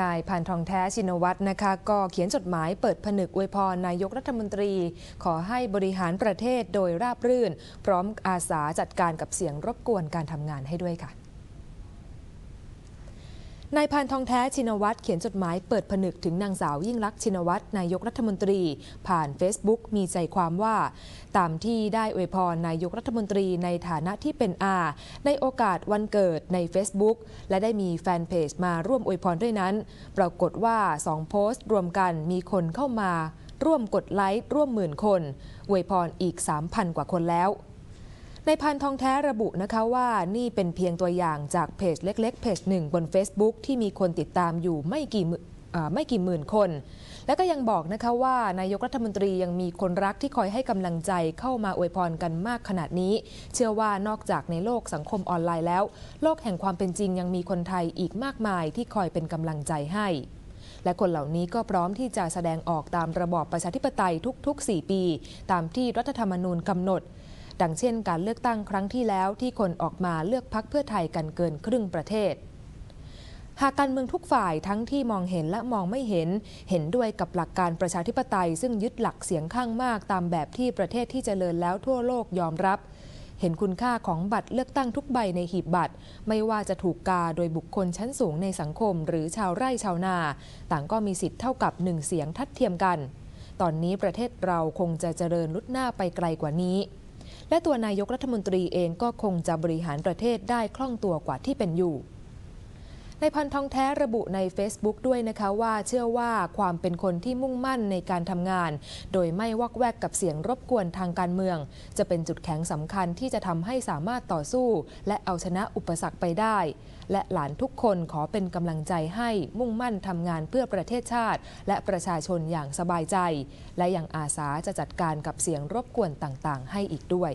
นายพันทองแท้ชินวัตรนะคะก็เขียนจดหมายเปิดผนึกอวยพรนายกรัฐมนตรี ขอให้บริหารประเทศโดยราบรื่น พร้อมอาสาจัดการกับเสียงรบกวนการทำงานให้ด้วยค่ะ นายพันทองแท้ชินวัตรเขียนจดหมายเปิดผนึกถึงนางสาวยิ่งลักษณ์ชินวัตรนายกรัฐมนตรี ผ่าน Facebook มีใจความว่า ตามที่ได้อวยพรนายกรัฐมนตรีในฐานะที่เป็นอา ในโอกาสวันเกิดใน Facebook และได้มีแฟนเพจมาร่วมอวยพรด้วยนั้น ปรากฏว่า 2 โพสต์รวมกันมีคนเข้ามา ร่วมกดไลค์ร่วมหมื่นคนอวยพรอีก 3,000 กว่าคนแล้ว ในพันทองแท้ระบุนะคะว่านี่เป็นเพียงตัวอย่างจากเพจเล็กๆเพจหนึ่งบน Facebook ที่มีคนติดตามอยู่ไม่กี่ไม่กี่หมื่นคน และก็ยังบอกนะคะว่านายกรัฐมนตรียังมีคนรักที่คอยให้กำลังใจเข้ามาอวยพรกันมากขนาดนี้ เชื่อว่านอกจากในโลกสังคมออนไลน์แล้ว โลกแห่งความเป็นจริงยังมีคนไทยอีกมากมายที่คอยเป็นกำลังใจให้ และคนเหล่านี้ก็พร้อมที่จะแสดงออกตามระบอบประชาธิปไตยทุกๆ 4 ปี ตามที่รัฐธรรมนูญกำหนด ดังเช่นการเลือกตั้งครั้งที่แล้วที่คนออกมาเลือกพักเพื่อไทยกันเกินครึ่งประเทศ หากการเมืองทุกฝ่ายทั้งที่มองเห็นและมองไม่เห็น เห็นด้วยกับหลักการประชาธิปไตย ซึ่งยึดหลักเสียงข้างมากตามแบบที่ประเทศที่เจริญแล้วทั่วโลกยอมรับเห็นคุณค่าของบัตรเลือกตั้งทุกใบในหีบบัตร ไม่ว่าจะถูกกาโดยบุคคลชั้นสูงในสังคม หรือชาวไร่ชาวนา ต่างก็มีสิทธิ์เท่ากับหนึ่งเสียงทัดเทียมกัน ตอนนี้ประเทศเราคงจะเจริญลุดหน้าไปไกลกว่านี้ และตัวนายกรัฐมนตรีเองก็คงจะบริหารประเทศได้คล่องตัวกว่าที่เป็นอยู่ ในพันทองแท้ระบุใน Facebook ด้วยนะคะว่าเชื่อว่าความเป็นคนที่มุ่งมั่นในการทำงาน โดยไม่วอกแวกกับเสียงรบกวนทางการเมือง จะเป็นจุดแข็งสำคัญที่จะทำให้สามารถต่อสู้ และเอาชนะอุปสรรคไปได้ และหลานทุกคนขอเป็นกำลังใจให้มุ่งมั่นทำงานเพื่อประเทศชาติ และประชาชนอย่างสบายใจ และยังอาสาจะจัดการกับเสียงรบกวนต่างๆ ให้อีกด้วย